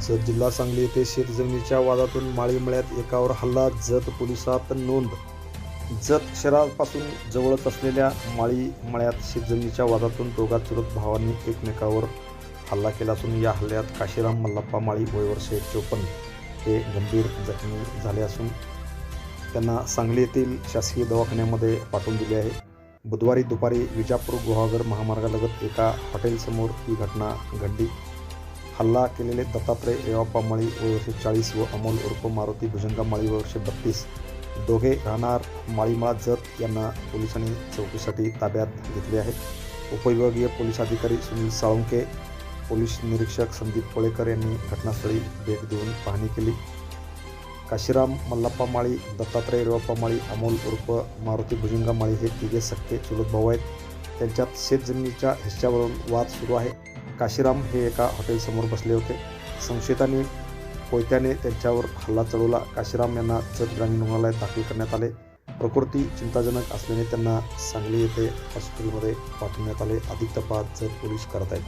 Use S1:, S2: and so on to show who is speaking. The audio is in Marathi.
S1: जत जिल्हा सांगली येथे शेतजमिनीच्या वादातून माळीमळ्यात एकावर हल्ला जत पोलिसात नोंद. जत शहरापासून जवळच असलेल्या माळी मळ्यात शेतजमिनीच्या वादातून दोघा चुरत भावांनी एकमेकावर हल्ला केला असून या हल्ल्यात काशीराम मल्लप्पा माळी वयवर्षे चोपन्न हे गंभीर जखमी झाले असून त्यांना सांगली येथील शासकीय दवाखान्यामध्ये पाठवून दिले आहे. बुधवारी दुपारी विजापूर गुहागर महामार्गालगत एका हॉटेलसमोर ही घटना घडली. हल्ला केलेले दत्तात्रय रेवाप्पा माळी वय वर्षे चाळीस व अमोल उर्फ मारुती भुजंगा माळी वय वर्षे बत्तीस. दोघे राहणार माळीमाळा जत यांना पोलिसांनी चौकीसाठी ताब्यात घेतले आहे. उपविभागीय पोलीस अधिकारी सुनील साळुंके पोलीस निरीक्षक संदीप कोळेकर यांनी घटनास्थळी भेट देऊन पाहणी केली. काशीराम मल्लाप्पा माळी दत्तात्रय रेवाप्पा माळी अमोल उर्फ मारुती भुजंगा माळी हे तिघे सख्खे चुलत भाऊ आहेत. त्यांच्यात शेतजमिनीच्या हिश्श्यावरून वाद सुरू आहे. काशीराम हे एका हॉटेलसमोर बसले होते. संशयितांनी कोयत्याने त्यांच्यावर हल्ला चढवला. काशीराम यांना जत ग्रामीण रुग्णालयात दाखल करण्यात आले. प्रकृती चिंताजनक असल्याने त्यांना सांगली येथे हॉस्पिटलमध्ये पाठवण्यात आले. अधिक तपास जत पोलीस करत आहेत.